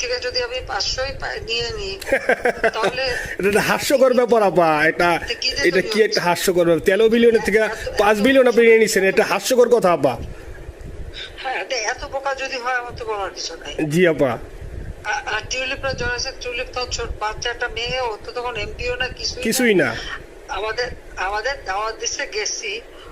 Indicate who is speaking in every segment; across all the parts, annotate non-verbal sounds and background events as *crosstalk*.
Speaker 1: থেকে যদি আমি পাঁচশোই নিয়ে নিই তাহলে *laughs*
Speaker 2: এটা হাস্যকর ব্যাপার আপা। এটা এটা কি একটা হাস্যকর ব্যাপার? তেরো বিলিয়নের থেকে পাঁচ বিলিয়ন আপনি নিয়ে নিচ্ছেন এটা হাস্যকর কথা আপা।
Speaker 1: হ্যাঁ এত বোকা যদি হয় আমার তো বলার কিছু নাই।
Speaker 2: জি আপা।
Speaker 1: আর টিউলিপরা জড়াইছে টিউলিপ তো ছোট বাচ্চা একটা মেয়ে ও তো তখন এমপিও না। কিছুই না। আমাদের আমাদের দাওয়াত দিছে গেছি।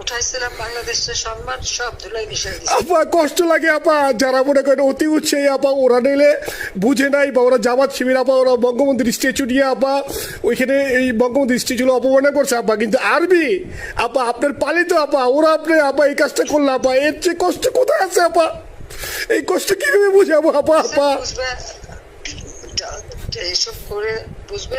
Speaker 1: উঠাইছিলাম বাংলাদেশের সম্মান সব ধুলাই মিশাই
Speaker 2: আপা কষ্ট লাগে আপা। যারা মনে করেন অতি উৎসাহী আপা ওরা নিলে বুঝে নাই বা ওরা জামাত শিবির আপা ওরা বঙ্গবন্ধুর স্ট্যাচু নিয়ে আপা ওইখানে এই করছে আপা। কিন্তু আরবি আপা আপনার পালিত আপা ওরা আপনি আপা এই কাজটা করল আপা এর চেয়ে কষ্ট কোথায় আছে আপা? এই কষ্ট কীভাবে বুঝাবো আপা আপা?
Speaker 1: এইসব করে বুঝবে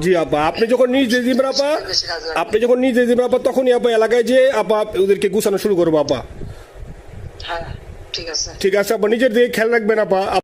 Speaker 2: জি আপা আপনি যখন নিজ দিবেন আপা। আপনি যখন নিজ দিয়ে দিবেন আপা তখনই আপা এলাকায় যে আপা ওদেরকে গুছানো শুরু করব আপা।
Speaker 1: হ্যাঁ ঠিক আছে।
Speaker 2: ঠিক আছে আপা নিজের দিকে খেয়াল রাখবেন আপা।